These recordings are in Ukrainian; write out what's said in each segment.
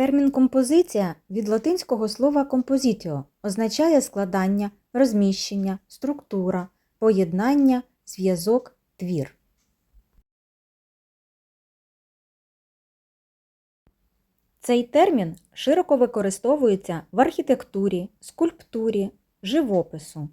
Термін композиція від латинського слова композитіо означає складання, розміщення, структура, поєднання, зв'язок, твір. Цей термін широко використовується в архітектурі, скульптурі, живопису,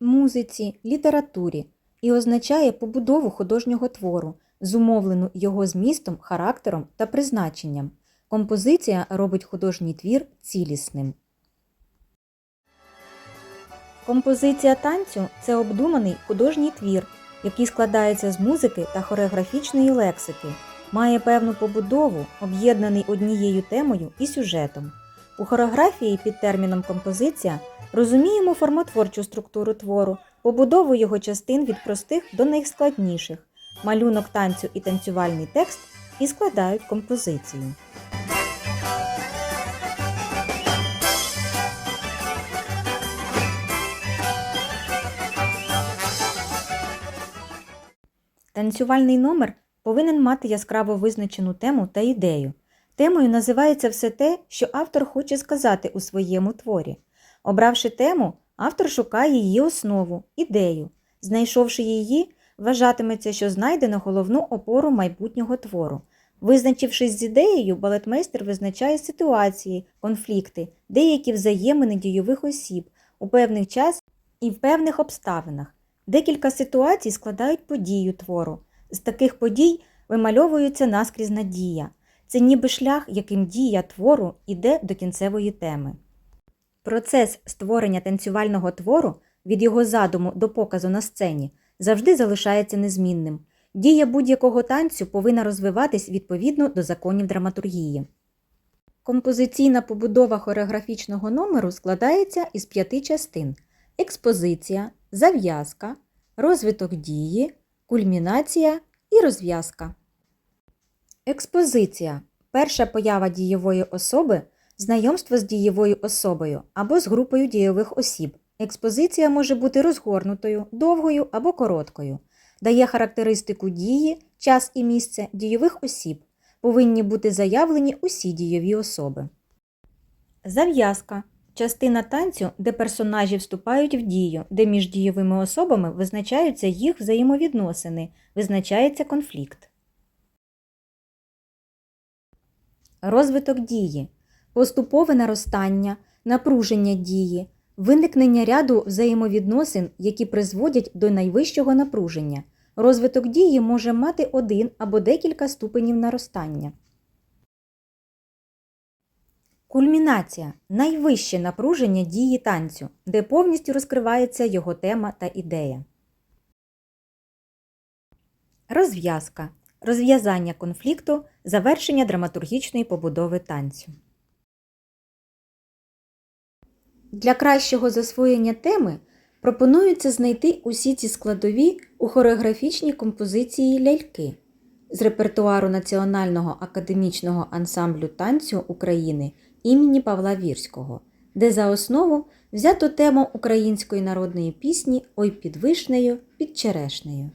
музиці, літературі і означає побудову художнього твору, зумовлену його змістом, характером та призначенням. Композиція робить художній твір цілісним. Композиція танцю це обдуманий художній твір, який складається з музики та хореографічної лексики, має певну побудову, об'єднаний однією темою і сюжетом. У хореографії під терміном композиція розуміємо формотворчу структуру твору, побудову його частин від простих до найскладніших, малюнок танцю і танцювальний текст і складають композицію. Танцювальний номер повинен мати яскраво визначену тему та ідею. Темою називається все те, що автор хоче сказати у своєму творі. Обравши тему, автор шукає її основу, ідею. Знайшовши її, вважатиметься, що знайдено головну опору майбутнього твору. Визначившись з ідеєю, балетмейстер визначає ситуації, конфлікти, деякі взаємини дійових осіб у певний час і в певних обставинах. Декілька ситуацій складають подію твору. З таких подій вимальовується наскрізна дія. Це ніби шлях, яким дія твору йде до кінцевої теми. Процес створення танцювального твору від його задуму до показу на сцені завжди залишається незмінним. Дія будь-якого танцю повинна розвиватись відповідно до законів драматургії. Композиційна побудова хореографічного номеру складається із п'яти частин: експозиція, зав'язка, розвиток дії, кульмінація і розв'язка. Експозиція перша поява дієвої особи, знайомство з дієвою особою або з групою дієвих осіб. Експозиція може бути розгорнутою, довгою або короткою. Дає характеристику дії, час і місце дійових осіб. Повинні бути заявлені усі дійові особи. Зав'язка частина танцю, де персонажі вступають в дію, де між дійовими особами визначаються їх взаємовідносини, визначається конфлікт. Розвиток дії поступове наростання, напруження дії, виникнення ряду взаємовідносин, які призводять до найвищого напруження. Розвиток дії може мати один або декілька ступенів наростання. Кульмінація найвище напруження дії танцю, де повністю розкривається його тема та ідея. Розв'язка розв'язання конфлікту, завершення драматургічної побудови танцю. Для кращого засвоєння теми пропонується знайти усі ці складові у хореографічній композиції ляльки з репертуару Національного академічного ансамблю танцю України імені Павла Вірського, де за основу взято тему української народної пісні Ой під вишнею, під черешнею.